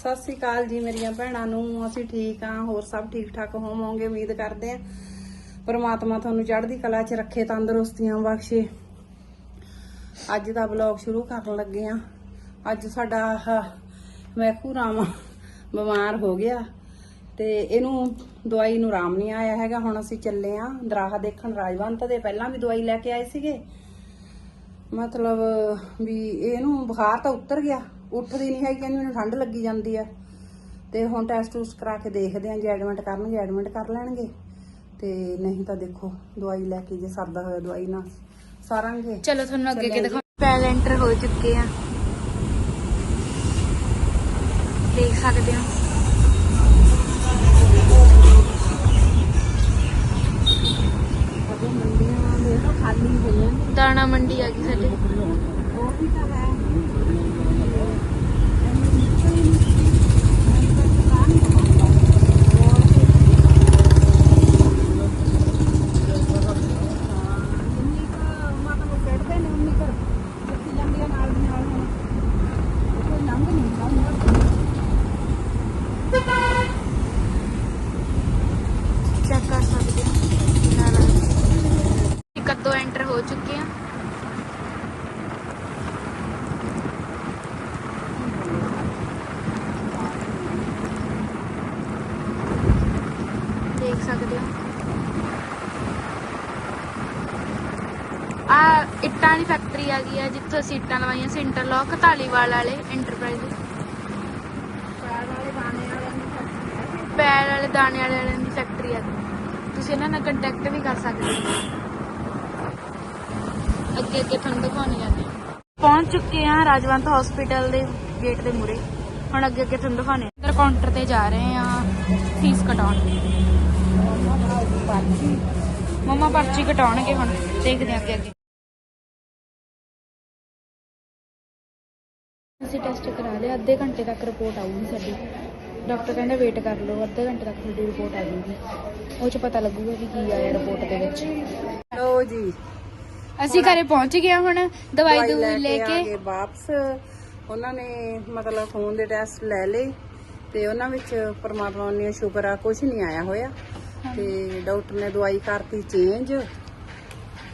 ਸਤਿ ਸ੍ਰੀ ਅਕਾਲ ਜੀ ਮੇਰੀਆਂ ਭੈਣਾਂ ਨੂੰ, ਅਸੀਂ ਠੀਕ ਆ ਹੋਰ ਸਭ ਠੀਕ ਠਾਕ ਹੋਵੋਗੇ, ਉਮੀਦ ਕਰਦੇ ਆ ਪਰਮਾਤਮਾ ਤੁਹਾਨੂੰ ਚੜ੍ਹਦੀ ਕਲਾ 'ਚ ਰੱਖੇ, ਤੰਦਰੁਸਤੀਆਂ ਬਖਸ਼ੇ। ਅੱਜ ਦਾ ਵਲੌਗ ਸ਼ੁਰੂ ਕਰਨ ਲੱਗੇ ਆ ਅੱਜ ਸਾਡਾ ਮੈਖੂ ਰਾਮ ਬਿਮਾਰ ਹੋ ਗਿਆ ਤੇ ਇਹਨੂੰ ਦਵਾਈ ਨੂੰ ਆਰਾਮ ਨਹੀਂ ਆਇਆ ਹੈਗਾ। ਹੁਣ ਅਸੀਂ ਚੱਲੇ ਆ ਦਰਾਹਾ ਦੇਖਣ। ਰਾਜਵੰਤ ਦੇ ਪਹਿਲਾਂ ਵੀ ਦਵਾਈ ਲੈ ਕੇ ਆਏ ਸੀਗੇ। ਮਤਲਬ ਵੀ ਇਹਨੂੰ ਬੁਖਾਰ ਤਾਂ ਉਤਰ ਗਿਆ। ਉੱਠਦੀ ਨਹੀਂ ਹੈਗੀ ਕਹਿੰਦੀ ਮੈਨੂੰ ਠੰਡ ਲੱਗੀ ਜਾਂਦੀ ਆ। ਤੇ ਹੁਣ ਟੈਸਟ ਟੂਸ ਕਰਾ ਕੇ ਦੇਖਦੇ ਆਂ ਜੇ ਐਡਮਿਟ ਕਰਨਗੇ ਐਡਮਿਟ ਕਰ ਲੈਣਗੇ। ਤੇ ਨਹੀਂ ਤਾਂ ਦੇਖੋ ਦਵਾਈ ਲੈ ਕੇ ਜੇ ਸਰਦਾ ਹੋਇਆ ਦਵਾਈ ਨਾਲ ਸਾਰਾਂਗੇ। ਚਲੋ ਤੁਹਾਨੂੰ ਅੱਗੇ ਚੱਲਿਆ ਦਿਖਾ ਪੈਲ ਐਂਟਰ ਹੋ ਚੁੱਕੇ ਆ। ਦੇਖ ਸਕਦੇ ਹੋ ਅਜੇ ਮੰਡੀਆਂ ਦੇ ਤਾਂ ਖਾਲੀ ਹੋਈਆਂ ਦਾਣਾ ਮੰਡੀ ਆ ਗਈ ਸਾਡੇ ਉਹ ਵੀ ਤਾਂ ਹੈ ਚੈੱਕ ਕਰ ਸਕਦੇ ਹੋ ਨਾਲ ਕਦੋਂ ਐਂਟਰ ਹੋ ਚੁੱਕੇ ਆ ਦੇਖ ਸਕਦੇ ਹੋ ਆ ਇੱਟਾਂ ਦੀ ਫੈਕਟਰੀ ਆ ਗਈ ਆ ਜਿੱਥੇ ਅਸੀਂ ਇੱਟਾਂ ਲਵਾਈਆਂ ਸੀ ਇੰਟਰਲੌਕ ਢਾਲੀਵਾਲ ਵਾਲੇ ਇੰਟਰਪ੍ਰਾਈਜ਼ ਪੈਰ ਵਾਲੇ ਦਾਣੇ ਵਾਲੇ ਵਾਲਿਆਂ ਦੀ ਫੈਕਟਰੀ ਆ ਤੁਸੀਂ ਇਹਨਾਂ ਨਾਲ ਕੰਟੈਕਟ ਵੀ ਕਰ ਸਕਦੇ ਹੋ। ਅੱਗੇ ਅੱਗੇ ਤੁਹਾਨੂੰ ਦਿਖਾਉਣੀ ਜਾਂਦੇ ਪਹੁੰਚ ਚੁੱਕੇ ਆ ਰਾਜਵੰਤ ਹਸਪੀਟਲ ਦੇ ਗੇਟ ਦੇ ਮੂਰੇ ਹੁਣ ਅੱਗੇ ਅੱਗੇ ਤੁਹਾਨੂੰ ਦਿਖਾਉਣੇ ਅੰਦਰ ਕਾਊਂਟਰ ਤੇ ਜਾ ਰਹੇ ਆ ਫੀਸ ਕਟਾਉਣ ਮਮਾ ਪਰਚੀ ਕਟਾਉਣਗੇ ਹੁਣ। ਦੇਖਦੇ ਆ ਅੱਗੇ ਅੱਗੇ। ਅਸੀਂ ਟੈਸਟ ਕਰਾ ਲਿਆ ਅੱਧੇ ਘੰਟੇ ਤੱਕ ਰਿਪੋਰਟ ਆਊਗੀ ਸਾਡੀ। ਡਾਕਟਰ ਕਹਿੰਦਾ ਵੇਟ ਕਰ ਲਓ ਅੱਧੇ ਘੰਟੇ ਤੱਕ ਤੁਹਾਡੀ ਰਿਪੋਰਟ ਆ ਜਾਊਗੀ। ਉਹ ਚ ਪਤਾ ਲੱਗੂਗਾ ਕਿ ਕੀ ਆਇਆ ਰਿਪੋਰਟ ਦੇ ਵਿੱਚ। ਲੋ ਜੀ। ਅਸੀਂ ਘਰੇ ਪਹੁੰਚ ਗਏ ਹਾਂ ਹੁਣ ਦਵਾਈ ਦੂਈ ਲੈ ਆ ਕੇ। ਗਏ ਵਾਪਸ। ਉਹਨਾਂ ਨੇ ਮਤਲਬ ਖੂਨ ਦੇ ਟੈਸਟ ਲੈ ਲਏ ਤੇ ਉਹਨਾਂ ਵਿੱਚ ਪਰਮਾਤਮਾ ਨੇ ਸ਼ੁਕਰ ਆ ਕੁਝ ਨਹੀਂ ਆਇਆ ਹੋਇਆ। ਤੇ ਡਾਕਟਰ ਨੇ ਦਵਾਈ ਕਰਤੀ ਚੇਂਜ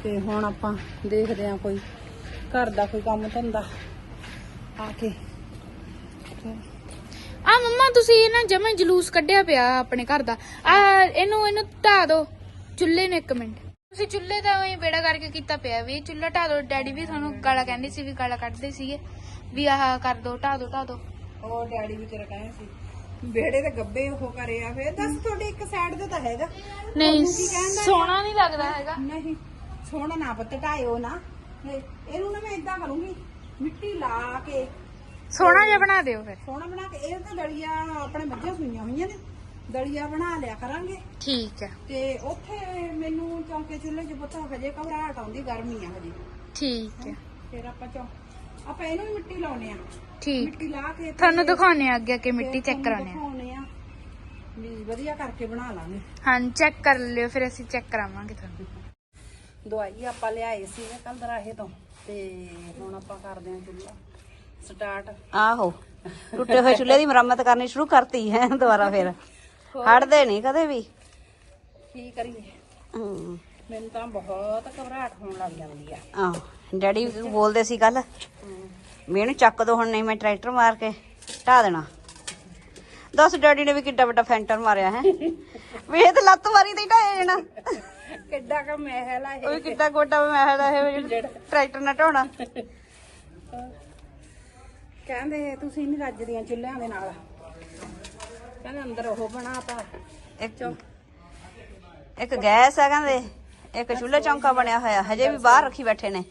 ਤੇ ਹੁਣ ਆਪਾਂ ਦੇਖਦੇ ਆ ਕੋਈ ਘਰ ਦਾ ਕੋਈ ਕੰਮ ਧੰਦਾ। ਆ ਕੇ। ਆ ਮੰਮਾ ਤੁਸੀਂ ਇਹ ਨਾ ਜਮਾ ਜਲੂਸ ਕੱਢਿਆ ਪਿਆ ਆਪਣੇ ਘਰ ਦਾ। ਆ ਇਹਨੂੰ ਇਹਨੂੰ ਢਾ ਦਿਓ ਚੁੱਲ੍ਹੇ ਨੂੰ ਇੱਕ ਮਿੰਟ। ਤੁਸੀਂ ਚੁੱਲ੍ਹੇ ਦਾ ਉਹੀ ਬੇੜਾ ਕਰਕੇ ਕੀਤਾ ਪਿਆ ਵੀ ਇਹ ਚੁੱਲ੍ਹਾ ਢਾ ਦਿਓ ਡੈਡੀ ਵੀ ਤੁਹਾਨੂੰ ਗਾਲਾਂ ਕਹਿੰਦੇ ਸੀ ਵੀ ਗਾਲਾਂ ਕੱਢਦੇ ਸੀਗੇ। ਵੀ ਆਹ ਕਰ ਦਿਓ ਢਾ ਦਿਓ ਢਾ ਦਿਓ ਉਹ ਡੈਡੀ ਵੀ ਤੇਰਾ ਕਹੇ ਸੀ ਵਿਹੜੇ ਤੇ ਗੱਬੇ ਉਹ ਕਰੇ ਆ। ਫੇਰ ਦੱਸ ਤੁਹਾਡੇ ਇੱਕ ਸਾਈਡ ਤੇ ਤਾਂ ਹੈਗਾ। ਨਹੀਂ ਕਹਿੰਦਾ ਸੋਹਣਾ ਨਹੀਂ ਲੱਗਦਾ ਹੈਗਾ। ਨਹੀਂ ਸੋਹਣਾ ਨਾ ਪੁੱਤ ਢਾਇਓ ਨਾ। ਇਹ- ਇਹਨੂੰ ਨਾ ਮੈਂ ਇਦਾਂ ਕਰੂੰਗੀ। ਮਿੱਟੀ ਲਾ ਕੇ ਸੋਹਣਾ ਜਿਹਾ ਬਣਾ ਦਿਓ ਫਿਰ। ਸੋਹਣਾ ਬਣਾ ਕੇ ਇਹ ਤਾਂ ਦਲੀਆ ਆਪਣੇ ਮੱਝਾਂ ਸੂਈਆਂ ਹੋਈਆਂ ਨੇ। ਦਲੀਆ ਬਣਾ ਲਿਆ ਕਰਾਂਗੇ। ਠੀਕ ਹੈ। ਤੇ ਉੱਥੇ ਮੈਨੂੰ ਚੌਂਕੇ ਚੁੱਲ੍ਹੇ 'ਚ ਪਤਾ ਹਜੇ ਘਬਰਾਹਟ ਆਉਂਦੀ ਗਰਮੀ ਆ ਹਜੇ। ਠੀਕ ਹੈ। ਫਿਰ ਆਪਾਂ ਚੌਂ ਆਪਾਂ ਇਹਨੂੰ ਵੀ ਮਿੱਟੀ ਲਾਉਨੇ ਆ ਠੀਕ। ਮਿੱਟੀ ਲਾ ਕੇ ਤੁਹਾਨੂੰ ਦਿਖਾਉਣੇ ਆ ਅੱਗੇ ਅੱਗੇ ਮਿੱਟੀ ਚੈੱਕ ਕਰਾਉਣੇ ਆ ਦਿਖਾਉਣੇ ਆ ਵੀ ਵਧੀਆ ਕਰਕੇ ਬਣਾ ਲਾਂਗੇ। ਹਾਂ ਚੈੱਕ ਕਰ ਲਿਓ ਫਿਰ ਅਸੀਂ ਚੈੱਕ ਕਰਾਵਾਂਗੇ ਤੁਹਾਨੂੰ। ਦਵਾਈ ਆਪਾਂ ਲਿਆਏ ਸੀ ਕੱਲ ਦਰਾਹੇ ਤੋਂ। ਤੇ ਹੁਣ ਆਪਾਂ ਕਰਦੇ ਹਾਂ ਚੁੱਲ੍ਹਾ। ਸਟਾਰਟ ਆਹੋ ਟੁੱਟੇ ਹੋਏ ਚੁੱਲ੍ਹੇ ਦੀ ਮੁਰੰਮਤ ਕਰਨੀ ਸ਼ੁਰੂ ਕਰਤੀ ਹੈ ਦੁਬਾਰਾ ਫਿਰ। ਹਟਦੇ ਨਹੀਂ ਕਦੇ ਵੀ। ਕੀ ਕਰੀਏ? ਮੈਨੂੰ ਤਾਂ ਬਹੁਤ ਘਬਰਾਹਟ ਹੋਣ ਲੱਗ ਜਾਂਦੀ ਆ। ਆਹੋ ਡੈਡੀ ਬੋਲਦੇ ਸੀ ਕੱਲ ਇਹਨੂੰ ਚੱਕ ਦੋ ਹੁਣ ਨਹੀਂ ਮੈਂ ਟਰੈਕਟਰ ਮਾਰ ਕੇ ਢਾ ਦੇਣਾ। ਦੱਸ ਡੈਡੀ ਨੇ ਵੀ ਕਿੱਡਾ ਵੱਡਾ ਫੈਂਟਰ ਮਾਰਿਆ ਹੈ। ਵੀ ਇਹ ਤਾਂ ਲੱਤ ਮਾਰੀ ਤੇ ਢਾਇਆ ਜਾਣਾ ਕਿੱਡਾ ਕ ਮਹਿਲ ਆ ਉਹ ਵੀ ਕਿੱਡਾ ਗੋਡਾ ਮੈਂ ਦਾ ਇਹ ਜਿਹੜਾ ਟਰੈਕਟਰ ਨਾਲ ਢਾਉਣਾ ਕਹਿੰਦੇ ਤੁਸੀਂ ਨਹੀਂ ਰੱਜਦੀਆਂ ਚੁੱਲ੍ਹਿਆਂ ਦੇ ਨਾਲ। ਕਹਿੰਦੇ ਅੰਦਰ ਉਹ ਬਣਾਤਾ ਇੱਕ ਇੱਕ ਗੈਸ ਆ ਕਹਿੰਦੇ ਇੱਕ ਚੁੱਲ੍ਹਾ ਚੌਂਕਾ ਬਣਿਆ ਹੋਇਆ ਹਜੇ ਵੀ ਬਾਹਰ ਰੱਖੀ ਬੈਠੇ ਨੇ।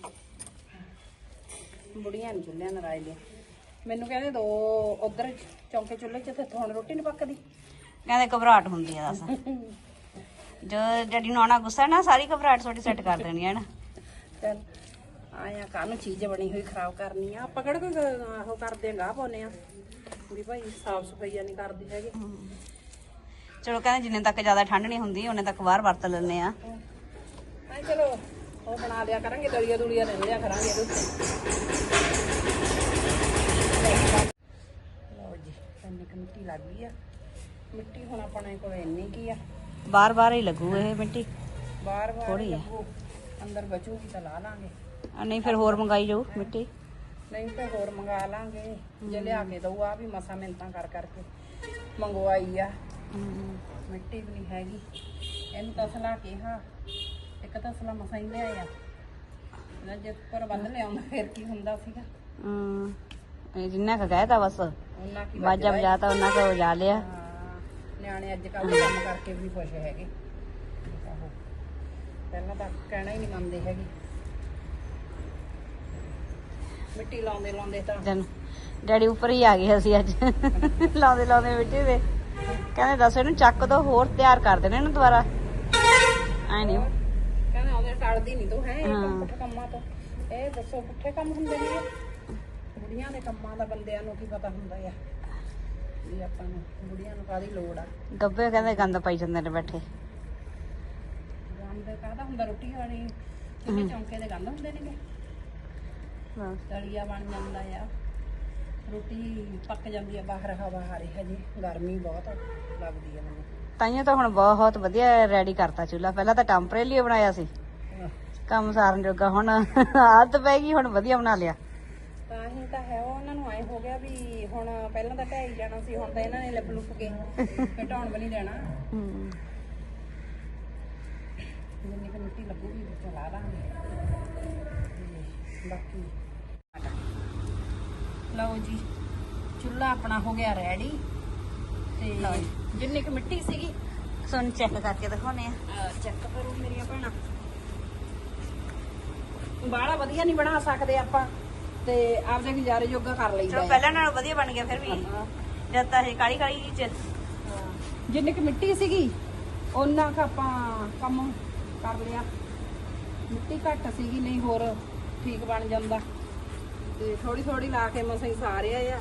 ਬੁੜੀਆਂ ਨੂੰ ਚੁੱਲ੍ਹਿਆਂ ਨਾਲ ਰਾਜ ਲਿਆ। ਮੈਨੂੰ ਕਹਿੰਦੇ ਦੋ ਉਧਰ ਚੌਂਕੇ ਚੁੱਲ੍ਹੇ 'ਚ ਤੇ ਹੁਣ ਰੋਟੀ ਨਹੀਂ ਪੱਕਦੀ। ਕਹਿੰਦੇ ਘਬਰਾਹਟ ਹੁੰਦੀ ਆ ਦੱਸ। ਜੋ ਡੈਡੀ ਨੂੰ ਆਉਣਾ ਗੁੱਸਾ ਨਾ ਸਾਰੀ ਘਬਰਾਹਟ ਤੁਹਾਡੀ ਸੈੱਟ ਕਰ ਦੇਣੀ ਹੈ ਨਾ? ਚੱਲ ਆਇਆ ਕਾਹਨੂੰ ਚੀਜ਼ ਬਣੀ ਹੋਈ ਖਰਾਬ ਕਰਨੀ ਆ। ਆਪਾਂ ਕਿਹੜਾ ਕੋਈ ਉਹ ਕਰਦੇ ਗਾਹ ਪਾਉਨੇ ਆ? ਵੀ ਭਾਈ ਸਾਫ਼ ਸਫਾਈਆ ਨਹੀਂ ਕਰਦੇ ਹੈਗੇ। ਚਲੋ ਕਹਿੰਦੇ ਜਿੰਨੇ ਤੱਕ ਜ਼ਿਆਦਾ ਠੰਡ ਨਹੀਂ ਹੁੰਦੀ ਉਹਨੇ ਤੱਕ ਬਾਹਰ ਵਰਤ ਲੈਂਦੇ ਆ। ਹਾਂ ਚਲੋ ਉਹ ਬਣਾ ਲਿਆ ਕਰਾਂਗੇ ਦਲੀਆ ਦੁਲੀਆ ਲੈ ਲਿਆ ਕਰਾਂਗੇ ਇਹਦੇ ਉੱਤੇ। ਲਓ ਜੀ ਇੰਨੀ ਮਿੱਟੀ ਲੱਗ ਗਈ ਆ। ਮਿੱਟੀ ਹੁਣ ਆਪਣੇ ਕੋਲ ਇੰਨੀ ਕੀ ਆ। ਬਾਰ ਬਾਰ ਹੀ ਲੱਗੂ ਇਹ ਮਿੱਟੀ। ਬਾਰ ਬਾਰ ਥੋੜ੍ਹੀ ਆ। ਅੰਦਰ ਬਚੂਗੀ ਤਾਂ ਲਾ ਲਾਂਗੇ। ਆ ਨਹੀਂ ਫਿਰ ਹੋਰ ਮੰਗਾਈ ਜਾਊ ਮਿੱਟੀ। ਨਹੀਂ ਤਾਂ ਹੋਰ ਮੰਗਾ ਲਾਂਗੇ। ਜੇ ਲਿਆ ਕੇ ਦਊ ਆ ਵੀ ਮਸਾ ਮਿੰਤਾਂ ਕਰ ਕਰਕੇ ਮੰਗਵਾਈ ਆ। ਮਿੱਟੀ ਵੀ ਨਹੀਂ ਹੈਗੀ। ਇਹਨੂੰ ਤਸਲਾ ਕਿਹਾ। ਇੱਕ ਤਸਲਾ ਮਸਾ ਹੀ ਲਿਆਇਆ। ਨਾ ਜੇ ਉੱਪਰ ਬੰਨ ਲਿਆਉਂਦਾ ਫਿਰ ਕੀ ਹੁੰਦਾ ਸੀਗਾ? ਇਹ ਜਿੰਨਾ ਕੁ ਕਹਿਤਾ ਬਸ। ਉਹਨਾਂ ਕੀ ਵਾਜਾ ਵਜਾਤਾ ਉਹਨਾਂ ਕੋ ਵਜਾ ਲਿਆ। ਹਾਂ, ਨਿਆਣੇ ਅੱਜ ਕੱਲ੍ਹ ਦੇ ਕੰਮ ਕਰਕੇ ਵੀ ਖੁਸ਼ ਹੈਗੇ। ਆਹੋ। ਪਹਿਲਾਂ ਤਾਂ ਕਹਿਣਾ ਹੀ ਨਹੀਂ ਮੰਨਦੇ ਹੈਗੇ। ਮਿੱਟੀ ਲਾਉਂਦੇ ਲਾਉਂਦੇ ਤਾਂ ਜਨ ਡੈਡੀ ਉੱਪਰ ਹੀ ਆ ਗਏ ਅਸੀਂ ਅੱਜ। ਲਾਉਂਦੇ ਲਾਉਂਦੇ ਮਿੱਟੀ ਦੇ। ਕਹਿੰਦੇ ਦੱਸ ਇਹਨੂੰ ਚੱਕ ਦੋ ਹੋਰ ਤਿਆਰ ਕਰ ਦੇਣਾ ਇਹਨੂੰ ਦੁਬਾਰਾ। ਐ ਨਹੀਂ। ਕਹਿੰਦੇ ਆਉਂਦੇ ਟਲਦੀ ਨਹੀਂ ਤੂੰ ਹੈ ਪੁੱਠੇ ਕੰਮਾਂ ਤੋਂ। ਇਹ ਦੱਸੋ ਪੁੱਠੇ ਕੰਮ ਹੁੰਦੇ ਨੇ? ਬੁੜੀਆਂ ਦੇ ਕੰਮਾਂ ਦਾ ਬੰਦਿਆਂ ਨੂੰ ਕੀ ਪਤਾ ਹੁੰਦਾ ਆ। ਵੀ ਆਪਾਂ ਨੂੰ ਬੁੜੀਆਂ ਨੂੰ ਕਾਦੀ ਲੋੜ ਆ? ਗੱਬੇ ਕਹਿੰਦੇ ਗੰਦ ਪਾਈ ਜਾਂਦੇ ਨੇ ਬੈਠੇ। ਗੰਦ ਕਾਹਦਾ ਹੁੰਦਾ ਰੋਟੀ ਵਾਲੀ ਚੁੱਲ੍ਹੇ ਚੌਂਕੇ ਦੇ ਗੰਦ ਹੁੰਦੇ ਨੇਗੇ? ਤਲੀਆ ਬਣ ਜਾਂਦਾ ਆ। ਰੋਟੀ ਪੱਕ ਜਾਂਦੀ ਆ ਬਾਹਰ ਹਵਾ ਹਾਰੇ ਹਜੇ ਗਰਮੀ ਬਹੁਤ ਲੱਗਦੀ ਆ ਮੈਨੂੰ। ਤਾਈਓ ਤਾਂ ਹੁਣ ਬਹੁਤ ਵਧੀਆ ਰੈਡੀ ਕਰਤਾ ਚੁੱਲਾ ਪਹਿਲਾਂ ਤਾਂ ਟੈਂਪਰੇਰੀ ਬਣਾਇਆ ਸੀ। ਕੰਮ ਸਾਰਨ ਜੋਗਾ ਹੁਣ ਆਦਤ ਪੈ ਗਈ ਹੁਣ ਵਧੀਆ ਬਣਾ ਲਿਆ। ਤਾਂ ਹੀ ਤਾਂ ਹੈ ਉਹ ਉਹਨਾਂ ਨੂੰ ਐ ਹੋ ਗਿਆ ਵੀ ਹੁਣ ਪਹਿਲਾਂ ਤਾਂ ਢਹਿ ਜਾਣਾ ਸੀ ਹੁਣ ਤਾਂ ਇਹਨਾਂ ਨੇ ਲਿਪ ਲੁਪ ਕੇ ਘਟਾਉਣ ਵੀ ਨਹੀਂ ਦੇਣਾ। ਹਮ। ਜਿੰਨੀ ਕੁ ਮਿੱਟੀ ਲੱਗੂਗੀ ਵਿੱਚੋਂ ਲਾ ਲਾਂਗੇ। ਤੇ ਬਾਕੀ ਲਓ ਜੀ ਚੁੱਲ੍ਹਾ ਆਪਣਾ ਹੋ ਗਿਆ ਰੈਡੀ ਤੇ ਜਿੰਨੀ ਕੁ ਮਿੱਟੀ ਸੀਗੀ ਸੁਣ ਚੈੱਕ ਕਰਕੇ ਦਿਖਾਉਨੇ ਆ ਚੈੱਕ ਕਰੋ ਮੇਰੀਆਂ ਭੈਣਾਂ। ਬਾਹਲਾ ਵਧੀਆ ਨਹੀਂ ਬਣਾ ਸਕਦੇ ਆਪਾਂ। ਤੇ ਆਪਦੇ ਗੁਜ਼ਾਰੇ ਜੋਗਾ ਕਰ ਲਈਦਾ ਚਲੋ ਹੈ। ਪਹਿਲਾਂ ਨਾਲੋਂ ਵਧੀਆ ਬਣ ਗਿਆ ਫਿਰ ਵੀ। ਹਾਂ। ਜਦ ਤਾਂ ਇਹ ਕਾਲੀ ਕਾਲੀ ਚ ਜਿੰਨੀ ਕੁ ਮਿੱਟੀ ਸੀਗੀ ਉਹਨਾਂ ਕ ਆਪਾਂ ਕੰਮ ਕਰ ਲਿਆ। ਮਿੱਟੀ ਘੱਟ ਸੀਗੀ ਨਹੀਂ ਹੋਰ ਠੀਕ ਬਣ ਜਾਂਦਾ। ਤੇ ਥੋੜੀ ਥੋੜੀ ਲਾ ਕੇ ਮਸਾਂ ਹੀ ਸਾਰਿਆ ਆ।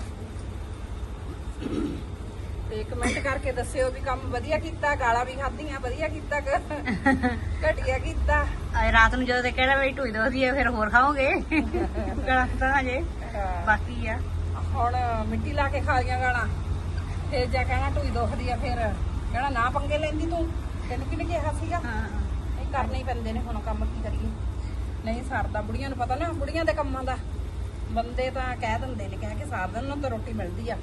ਤੇ ਕਮੈਂਟ ਕਰਕੇ ਦੱਸਿਓ ਵੀ ਕੰਮ ਵਧੀਆ ਕੀਤਾ ਗਾਲਾਂ ਵੀ ਖਾਧੀਆਂ ਵਧੀਆ ਕੀਤਾ ਘਟੀਆ ਕੀਤਾ। ਅੱਜ ਰਾਤ ਨੂੰ ਜਦੋਂ ਤੇ ਕਿਹੜਾ ਵੇ ਢੂਈ ਦੋਦੀ ਫਿਰ ਹੋਰ ਖਾਓਗੇ? ਗਲਾ ਤਾਂ ਹਜੇ ਬਾਕੀ ਆ। ਹੁਣ ਮਿੱਟੀ ਲਾ ਕੇ ਖਾ ਲੀਆਂ ਗਾਲਾਂ। ਫਿਰ ਜਾ ਕਹਿਣਾ ਢੂਈ ਦੁਖਦੀ ਆ ਫਿਰ ਕਹਿਣਾ ਨਾ ਪੰਗੇ ਲੈਂਦੀ ਤੂੰ। ਤੈਨੂੰ ਕਿਹਨੇ ਕਿਹਾ ਸੀਗਾ? ਇਹ ਕਰਨੇ ਹੀ ਪੈਂਦੇ ਨੇ ਹੁਣ ਕੰਮ ਕੀ ਕਰੀਏ। ਨਹੀਂ ਸਰਦਾ ਬੁੜੀਆਂ ਨੂੰ ਪਤਾ ਨਾ ਬੁੜੀਆਂ ਦੇ ਕੰਮਾਂ ਦਾ। ਬੰਦੇ ਤਾਂ ਕਹਿ ਦਿੰਦੇ ਨੇ ਕਹਿ ਕੇ ਸਾਰ ਦਿਨ ਨੂੰ ਤਾਂ ਰੋਟੀ ਮਿਲਦੀ ਆ।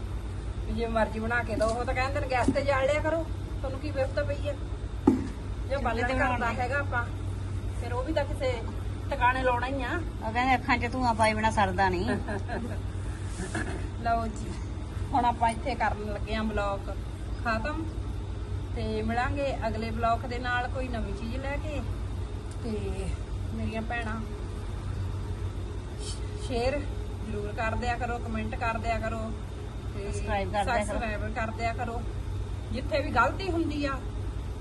ਜੇ ਮਰਜ਼ੀ ਬਣਾ ਕੇ ਦੋ ਉਹ ਤਾਂ ਕਹਿੰਦੇ ਨੇ ਗੈਸ ਤੇ ਜਾਲ ਲਿਆ ਕਰੋ ਤੁਹਾਨੂੰ ਕੀ ਵਿਵਸਥਾ ਪਈ ਆ। ਜੇ ਬਾਲਣ ਕਰਦਾ ਹੈਗਾ ਆਪਾਂ ਫਿਰ ਉਹ ਵੀ ਤਾਂ ਕਿਸੇ ਟਿਕਾਣੇ ਲਾਉਣਾ ਹੀ ਆ। ਉਹ ਕਹਿੰਦੇ ਅੱਖਾਂ 'ਚ ਧੂਆਂ ਪਾਈ ਬਿਨਾ ਸਰਦਾ ਨਹੀਂ। ਲਓ ਜੀ ਹੁਣ ਆਪਾਂ ਇੱਥੇ ਕਰਨ ਲੱਗੇ ਆਂ ਬਲੌਗ ਖਤਮ ਤੇ ਮਿਲਾਂਗੇ ਅਗਲੇ ਬਲੌਗ ਦੇ ਨਾਲ ਕੋਈ ਨਵੀਂ ਚੀਜ਼ ਲੈ ਕੇ ਤੇ ਮੇਰੀਆਂ ਭੈਣਾਂ ਸ਼ੇਅਰ ਜ਼ਰੂਰ ਕਰ ਦਿਆ ਕਰੋ ਕਮੈਂਟ ਕਰ ਦਿਆ ਕਰੋ। ਤੇ Subscribe ਕਰੋ। subscribe ਕਰ ਕਰੋ। ਜਿੱਥੇ ਵੀ ਗਲਤੀ ਹੁੰਦੀ ਆ,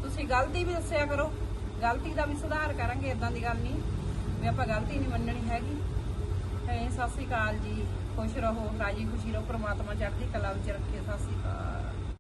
ਤੁਸੀਂ ਗਲਤੀ ਵੀ ਦੱਸਿਆ ਕਰੋ। ਗਲਤੀ ਦਾ ਵੀ ਸੁਧਾਰ ਕਰਾਂਗੇ ਇਦਾਂ ਦੀ ਗੱਲ ਨਹੀਂ ਵੀ ਆਪਾਂ ਗਲਤੀ ਨਹੀਂ ਮੰਨਣੀ ਹੈਗੀ। ਸਤਿ ਸ੍ਰੀ ਅਕਾਲ ਜੀ। ਖੁਸ਼ ਰਹੋ, ਰਾਜੀ ਖੁਸ਼ੀ ਰਹੋ, ਪ੍ਰਮਾਤਮਾ ਚੜ੍ਹਦੀ ਕਲਾ ਵਿੱਚ ਰੱਖੇ। ਸਤਿ ਸ੍ਰੀ ਅਕਾਲ।